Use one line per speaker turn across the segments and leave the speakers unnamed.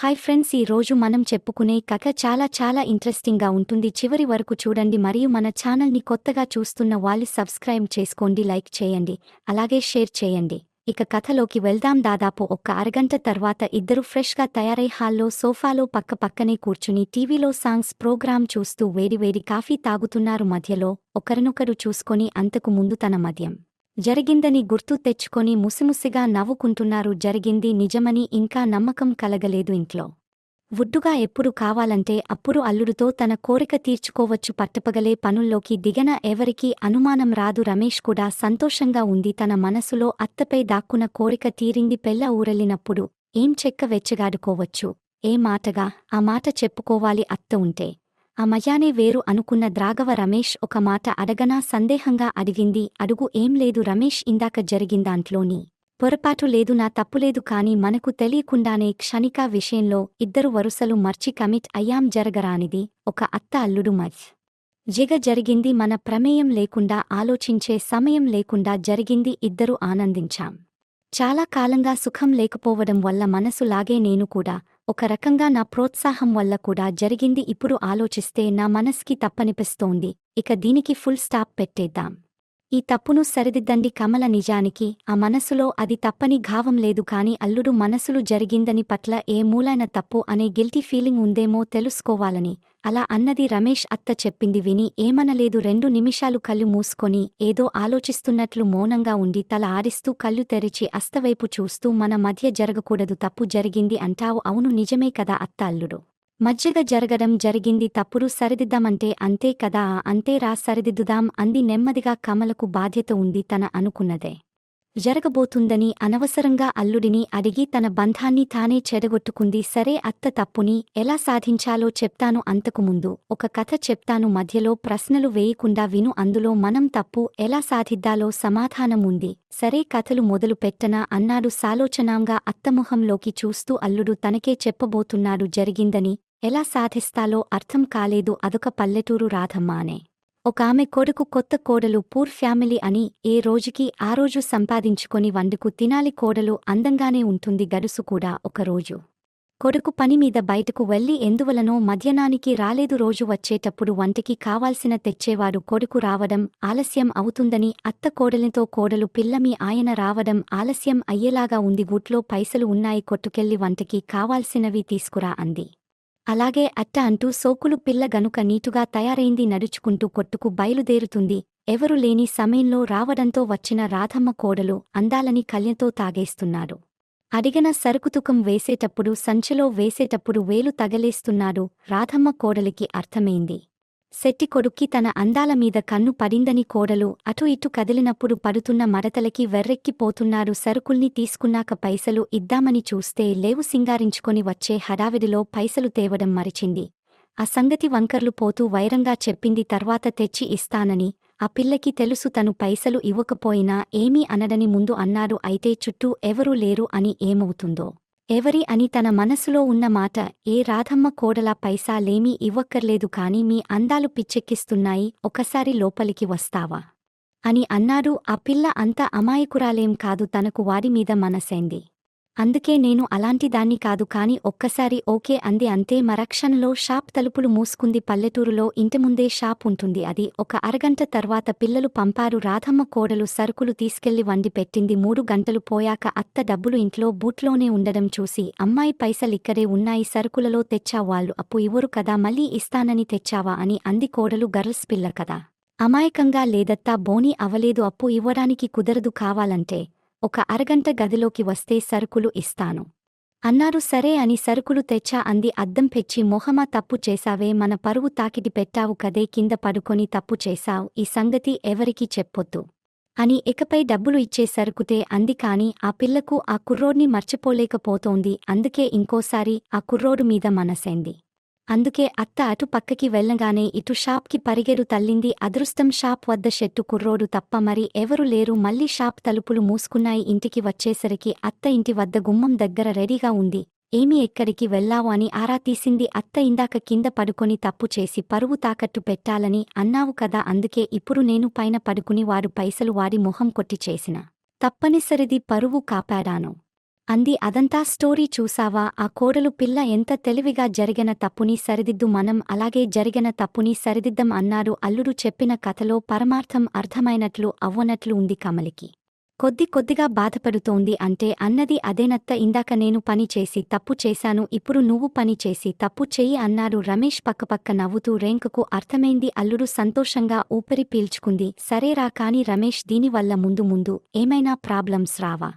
Hi friends ఈ రోజు మనం చెప్పుకునే కథ చాలా చాలా ఇంట్రెస్టింగ్గా ఉంటుంది. చివరి వరకు చూడండి మరియు మన ఛానల్ని కొత్తగా చూస్తున్న వాళ్ళు సబ్స్క్రైబ్ చేసుకోండి లైక్ చేయండి అలాగే షేర్ చేయండి. ఇక కథలోకి వెళ్దాం. దాదాపు ఒక్క అరగంట తర్వాత ఇద్దరు ఫ్రెష్గా తయారై హాల్లో సోఫాలో పక్క పక్కనే కూర్చుని టీవీలో సాంగ్స్ ప్రోగ్రాం చూస్తూ వేడివేడి కాఫీ తాగుతున్నారు. మధ్యలో ఒకరినొకరు చూసుకొని అంతకు ముందు తన మద్యం. జరిగిందని గుర్తు తెచ్చుకొని ముసిముసిగా నవ్వుకుంటున్నారు జరిగింది నిజమని ఇంకా నమ్మకం కలగలేదు ఇంట్లో. వుడ్డుగా ఎప్పుడు కావాలంటే అప్పుడు అల్లుడితో తన కోరిక తీర్చుకోవచ్చు పట్టపగలే పనుల్లోకి దిగన ఎవరికీ అనుమానం రాదు రమేష్ కూడా సంతోషంగా ఉంది తన మనసులో అత్తపై దాక్కున కోరిక తీరింది పెళ్ళ ఊరలినప్పుడు. ఏం చెక్క వెచ్చగాడుకోవచ్చు? ఏ మాటగా? ఆ మాట చెప్పుకోవాలి అత్త ఉంటే. ఆ మజానే వేరు అనుకున్న ద్రాగవ రమేష్ ఒక మాట అడగనా సందేహంగా అడిగింది. అడుగు ఏం లేదు రమేష్ ఇందాక జరిగిందాంట్లోని. పొరపాటు లేదు నా తప్పులేదు కాని మనకు తెలియకుండానే క్షణిక విషయంలో ఇద్దరు వరుసలు మర్చి కమిట్ అయ్యాం జరగరానిది ఒక అత్త అల్లుడు మజ్. జిగ జరిగింది మన ప్రమేయం లేకుండా ఆలోచించే సమయం లేకుండా జరిగింది ఇద్దరు ఆనందించాం. చాలా కాలంగా సుఖం లేకపోవడం వల్ల మనసు లాగే నేను కూడా ఒక రకంగా నా ప్రోత్సాహం వల్ల కూడా జరిగింది. ఇప్పుడు ఆలోచిస్తే నా మనస్కి తప్పనిపిస్తోంది. ఇక దీనికి ఫుల్ స్టాప్ పెట్టేద్దాం. ఈ తప్పును సరిదిద్దండి కమల నిజానికి. ఆ మనసులో అది తప్పని ఘావం లేదు కాని అల్లుడు మనసులు జరిగిందని పట్ల ఏ మూలైన తప్పు అనే గిల్టీ ఫీలింగ్ ఉందేమో తెలుసుకోవాలని. అలా అన్నది రమేష్ అత్త చెప్పింది విని ఏమనలేదు. రెండు నిమిషాలు కళ్ళు మూసుకొని ఏదో ఆలోచిస్తున్నట్లు మౌనంగా ఉండి తల ఆరిస్తూ కళ్ళు తెరిచి అస్తవైపు చూస్తూ మన మధ్య జరగకూడదు తప్పు జరిగింది అంటావు. అవును నిజమే కదా అత్త అల్లుడు. మజ్జిగ జరగడం జరిగింది తప్పుడు సరిదిద్దామంటే అంతే కదా? అంతే రా సరిదిద్దుదాం అంది నెమ్మదిగా కమలకు బాధ్యత ఉంది తన అనుకున్నదే. జరగబోతుందని అనవసరంగా అల్లుడిని అడిగి తన బంధాన్ని తానే చెడగొట్టుకుంది. సరే అత్త తప్పుని ఎలా సాధించాలో చెప్తాను అంతకుముందు ఒక కథ చెప్తాను మధ్యలో ప్రశ్నలు వేయకుండా విను. అందులో మనం తప్పు ఎలా సాధిద్దాలో సమాధానం ఉంది. సరే కథలు మొదలు పెట్టనా అన్నాడు సాలోచనాంగా అత్తముఖంలోకి చూస్తూ అల్లుడు తనకే చెప్పబోతున్నాడు జరిగిందని. ఎలా సాధిస్తాలో అర్థం కాలేదు. అదొక పల్లెటూరు రాధమ్మానే. ఒక ఆమె కొడుకు కొత్త కోడలు పూర్ ఫ్యామిలీ అని ఏ రోజుకి ఆ రోజు సంపాదించుకొని వండుకు తినాలి కోడలు అందంగానే ఉంటుంది గడుసు కూడా ఒకరోజు. కొడుకు పనిమీద బయటకు వెళ్ళి ఎందువలనో మధ్యాహ్నానికి రాలేదు రోజు వచ్చేటప్పుడు వంటికి కావాల్సిన తెచ్చేవాడు కొడుకు రావడం ఆలస్యం అవుతుందని అత్త కోడలితో కోడలు పిల్లమి ఆయన రావడం ఆలస్యం అయ్యేలాగా ఉంది గుట్లో పైసలు ఉన్నాయి కొట్టుకెళ్ళి వంటికి కావాల్సినవి తీసుకురా అంది. అలాగే అట్ట అంటూ సోకులు పిల్ల గనుక నీటుగా తయారైంది నడుచుకుంటూ కొట్టుకు బయలుదేరుతుంది. ఎవరు లేని సమయంలో రావడంతో వచ్చిన రాధమ్మ కోడలు అందాలని కళ్యంతో తాగేస్తున్నాడు. అడిగిన సరుకుతుకం వేసేటప్పుడు సంచిలో వేసేటప్పుడు వేలు తగలేస్తున్నాడు రాధమ్మ కోడలికి అర్థమైంది. శెట్టి కొడుక్కి తన అందాల మీద కన్ను పడిందని కోడలు అటు ఇటు కదిలినప్పుడు పడుతున్న మరతలకి వెర్రెక్కిపోతున్నారు సరుకుల్ని తీసుకున్నాక పైసలు ఇద్దామని చూస్తే లేవు సింగారించుకొని వచ్చే హడావిడిలో పైసలు తేవడం మరిచింది. ఆ సంగతి వంకర్లు పోతూ వైరంగా చెప్పింది తర్వాత తెచ్చి ఇస్తానని ఆ పిల్లకి తెలుసు తను పైసలు ఇవ్వకపోయినా ఏమీ అనడని ముందు అన్నారు అయితే చుట్టూ ఎవరూ లేరు అని ఏమవుతుందో. ఎవరి అని తన మనసులో ఉన్న మాట ఏ రాధమ్మ కోడలా పైసాలేమీ ఇవ్వక్కర్లేదు కాని మీ అందాలు పిచ్చెక్కిస్తున్నాయి ఒకసారి లోపలికి వస్తావా? అని అన్నాడు. ఆ పిల్ల అంత అమాయకురాలేం కాదు తనకు వారిమీద మనసైంది. అందుకే నేను అలాంటి దాన్ని కాదు కాని ఒక్కసారి ఓకే అంది అంతే మరక్షణలో షాప్ తలుపులు మూసుకుంది పల్లెటూరులో ఇంటిముందే షాప్ ఉంటుంది అది ఒక అరగంట తర్వాత పిల్లలు పంపారు రాధమ్మ కోడలు సరుకులు తీసుకెళ్ళి వండి పెట్టింది మూడు గంటలు పోయాక అత్త డబ్బులు ఇంట్లో బూట్లోనే ఉండడం చూసి అమ్మాయి పైసలిక్కడే ఉన్నాయి సరుకులలో తెచ్చావాళ్ళు అప్పు ఇవ్వరు కదా మళ్ళీ ఇస్తానని తెచ్చావా అని అంది కోడలు గర్ల్స్ పిల్ల కదా. అమాయకంగా లేదత్తా బోని అవలేదు అప్పు ఇవ్వడానికి కుదరదు కావాలంటే ఒక అరగంట గదిలోకి వస్తే సరుకులు ఇస్తాను. అన్నారు సరే అని సరుకులు తెచ్చా అంది. అద్దం పెచ్చి మొహమా తప్పు చేశావే మన పరువు తాకిడి పెట్టావు కదే కింద పడుకొని తప్పు చేశావు ఈ సంగతి ఎవరికీ చెప్పొద్దు. అని ఇకపై డబ్బులు ఇచ్చే సరుకుతే అంది కాని ఆ పిల్లకు ఆ కుర్రోడ్ని మర్చిపోలేకపోతోంది అందుకే ఇంకోసారి ఆ కుర్రోడు మీద మనసైంది. అందుకే అత్త అటు పక్కకి వెళ్ళగానే ఇటు షాప్కి పరిగెడు తల్లింది అదృష్టం షాప్ వద్ద షెట్టు కుర్రోడు తప్ప మరి ఎవరు లేరు. మళ్ళీ షాప్ తలుపులు మూసుకున్నాయి. ఇంటికి వచ్చేసరికి అత్త ఇంటి వద్ద గుమ్మం దగ్గర రెడీగా ఉంది. ఏమి ఎక్కడికి వెళ్ళావు అని ఆరా తీసింది. అత్త ఇందాక కింద పడుకొని తప్పు చేసి పరువు తాకట్టు పెట్టాలని అన్నావు కదా. అందుకే ఇప్పుడు నేను పైన పడుకుని వారు పైసలు వాడి మొహం కొట్టి చేసిన తప్పనిసరిది పరువు కాపాడాను. అంది అదంతా స్టోరీ చూసావా? ఆ కోడలు పిల్ల ఎంత తెలివిగా జరిగిన తప్పుని సరిదిద్దు మనం అలాగే జరిగిన తప్పుని సరిదిద్దం అన్నారు అల్లుడు చెప్పిన కథలో పరమార్థం అర్థమైనట్లు అవ్వనట్లు ఉంది కమలికి. కొద్ది కొద్దిగా బాధపడుతోంది అంటే అన్నది అదేనత్త ఇందాక నేను పని చేసి తప్పు చేశాను ఇప్పుడు నువ్వు పని చేసి తప్పు చెయ్యి అన్నారు రమేష్ పక్కపక్క నవ్వుతూ రేంకకు అర్థమైంది అల్లుడు సంతోషంగా ఊపిరి పీల్చుకుంది సరేరా కాని రమేష్ దీనివల్ల ముందు ముందు ఏమైనా ప్రాబ్లమ్స్ రావా?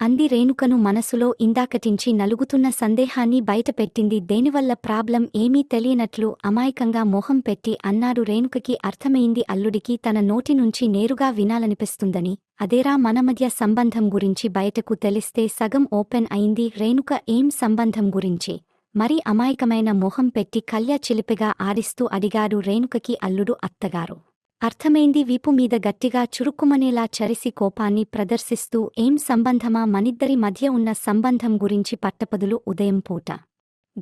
అంది రేణుకను మనసులో ఇందాకటించి నలుగుతున్న సందేహాన్ని బయటపెట్టింది. దేనివల్ల ప్రాబ్లం ఏమీ తెలియనట్లు అమాయకంగా మొహం పెట్టి అన్నాడు రేణుకకి అర్థమైంది అల్లుడికి తన నోటి నుంచి నేరుగా వినాలనిపిస్తుందని. అదేరా మన మధ్య సంబంధం గురించి బయటకు తెలిస్తే సగం ఓపెన్ అయింది రేణుక ఏం సంబంధం గురించి? మరీ అమాయకమైన మొహం పెట్టి కళ్య చిలిపిగా ఆడిస్తూ అడిగారు రేణుకకి అల్లుడు అత్తగారు. అర్థమైంది. వీపు మీద గట్టిగా చురుక్కుమనేలా చరిసి కోపాన్ని ప్రదర్శిస్తూ ఏం సంబంధమా? మనిద్దరి మధ్య ఉన్న సంబంధం గురించి పట్టపదులు ఉదయం పూట.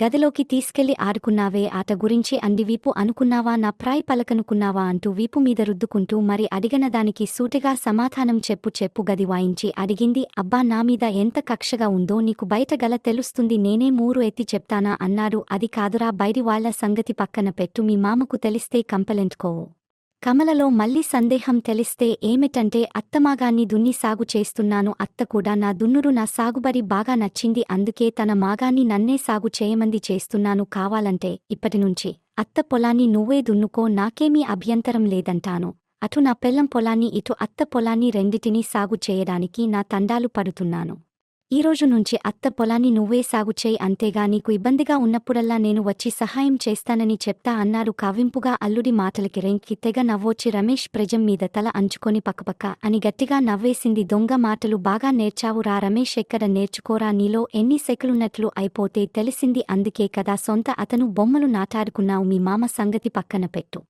గదిలోకి తీసుకెళ్ళి ఆడుకున్నావే? ఆట గురించి అంది వీపు. అనుకున్నావా? నా ప్రాయ్ పలకనుకున్నావా? అంటూ వీపు మీద రుద్దుకుంటూ మరి అడిగిన దానికి సూటిగా సమాధానం చెప్పు చెప్పు గది వాయించి అడిగింది. అబ్బా నా మీద ఎంత కక్షగా ఉందో నీకు బయట గల తెలుస్తుంది. నేనే మూరు ఎత్తి చెప్తానా? అన్నారు అది కాదురా బయటి వాళ్ళ సంగతి పక్కన పెట్టు. మీ మామకు తెలిస్తే కంపలెంట్కోవు కమలలో మళ్ళీ సందేహం తెలిస్తే ఏమిటంటే అత్తమాగాన్ని దున్ని సాగు చేస్తున్నాను. అత్త కూడా నా దున్నురు నా సాగుబరి బాగా నచ్చింది. అందుకే తన మాగాన్ని నన్నే సాగు చేయమంది చేస్తున్నాను కావాలంటే ఇప్పటినుంచి అత్త పొలాన్ని నువ్వే దున్నుకో నాకేమీ అభ్యంతరం లేదంటాను. అటు నా పెళ్ళం పొలాన్ని ఇటు అత్త పొలాన్ని రెండిటినీ సాగు చేయడానికి నా తండాలు పడుతున్నాను. ఈరోజు నుంచి అత్త పొలాన్ని నువ్వే సాగు చేయి అంతేగా నీకు ఇబ్బందిగా ఉన్నప్పుడల్లా నేను వచ్చి సహాయం చేస్తానని చెప్తా అన్నారు. కావింపుగా అల్లుడి మాటలకి రెంకి తెగ నవ్వొచ్చి రమేష్ ప్రజం మీద తల అంచుకొని పక్కపక్క అని గట్టిగా నవ్వేసింది. దొంగ మాటలు బాగా నేర్చావు రా రమేష్ ఎక్కడ నేర్చుకోరా నీలో? ఎన్ని సెకలున్నట్లు అయిపోతే తెలిసింది అందుకే కదా సొంత అతను బొమ్మలు నాటాడుకున్నావు మీ మామ సంగతి పక్కన పెట్టు.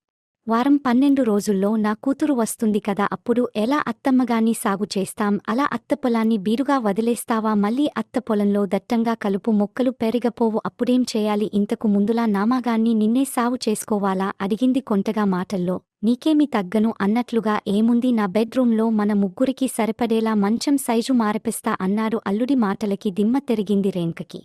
వారం పన్నెండు రోజుల్లో నా కూతురు వస్తుంది కదా అప్పుడు ఎలా అత్తమ్మగాని సాగు చేస్తాం అలా అత్త పొలాన్ని బీరుగా వదిలేస్తావా మళ్ళీ అత్త పొలంలో దట్టంగా కలుపు మొక్కలు పెరిగపోవు అప్పుడేం చేయాలి ఇంతకు ముందులా నామాగాన్ని నిన్నే సాగు చేసుకోవాలా అడిగింది కొంటగా మాటల్లో. నీకేమి తగ్గను అన్నట్లుగా ఏముంది నా బెడ్రూంలో మన ముగ్గురికి సరిపడేలా మంచం సైజు మారపిస్తా అన్నారు అల్లుడి మాటలకి దిమ్మ తెరిగింది రేంకకి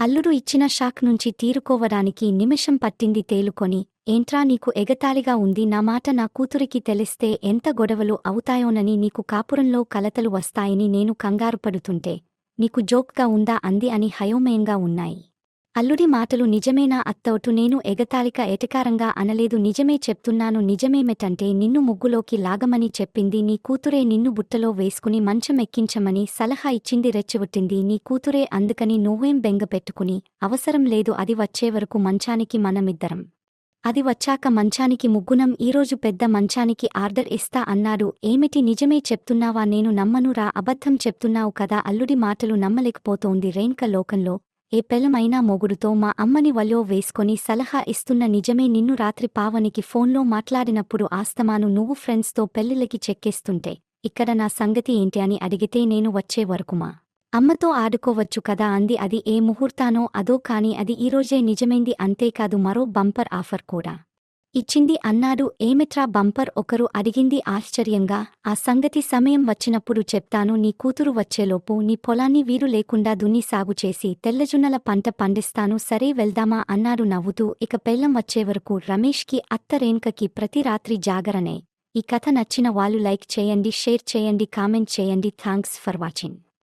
అల్లుడు ఇచ్చిన షాక్ నుంచి తీరుకోవడానికి నిమిషం పట్టింది తేలుకొని ఏంట్రా నీకు ఎగతాళిగా ఉంది నా మాట నా కూతురికి తెలిస్తే ఎంత గొడవలు అవుతాయోనని నీకు కాపురంలో కలతలు వస్తాయని నేను కంగారు పడుతుంటే నీకు జోక్గా ఉందా అంది అని హయోమయంగా ఉన్నాయి. అల్లుడి మాటలు నిజమేనా అత్తవుటు నేను ఎగతాళిక ఎటకారంగా అనలేదు నిజమే చెప్తున్నాను నిజమేమిటంటే నిన్ను ముగ్గులోకి లాగమని చెప్పింది నీ కూతురే నిన్ను బుట్టలో వేసుకుని మంచం ఎక్కించమని సలహా ఇచ్చింది రెచ్చగొట్టింది నీ కూతురే అందుకని నువ్వేం బెంగ పెట్టుకుని అవసరం లేదు అది వచ్చేవరకు మంచానికి మనమిద్దరం. అది వచ్చాక మంచానికి ముగ్గునం ఈరోజు పెద్ద మంచానికి ఆర్డర్ ఇస్తా అన్నాడు. ఏమిటి నిజమే చెప్తున్నావా? నేను నమ్మనురా అబద్ధం చెప్తున్నావు కదా? అల్లుడి మాటలు నమ్మలేకపోతోంది రేణుక లోకంలో. ఏ పెలమైనా మొగుడుతో మా అమ్మని వల్లో వేసుకొని సలహా ఇస్తున్న నిజమే. నిన్ను రాత్రి పావనికి ఫోన్లో మాట్లాడినప్పుడు ఆస్తమాను నువ్వు ఫ్రెండ్స్తో పెళ్ళిలకి చెక్కేస్తుంటే ఇక్కడ నా సంగతి ఏంటి అని అడిగితే నేను వచ్చే వరకుమా అమ్మతో ఆడుకోవచ్చు కదా అంది. అది ఏ ముహూర్తానో అదో కాని అది ఈరోజే నిజమైంది అంతేకాదు మరో బంపర్ ఆఫర్ కూడా. ఇచ్చింది అన్నాడు. ఏమిట్రా బంపర్ ఒకరు అడిగింది ఆశ్చర్యంగా. ఆ సంగతి సమయం వచ్చినప్పుడు చెప్తాను. నీ కూతురు వచ్చేలోపు నీ పొలాన్ని వీరు లేకుండా దున్ని సాగు చేసి తెల్లజున్నల పంట పండిస్తాను. సరే వెళ్దామా అన్నాడు నవ్వుతూ. ఇక పెళ్ళం వచ్చేవరకు రమేష్కి అత్త రేణుకకి ప్రతి రాత్రి జాగరనే ఈ కథ నచ్చిన వాళ్ళు లైక్ చేయండి షేర్ చేయండి కామెంట్ చేయండి. Thanks for watching.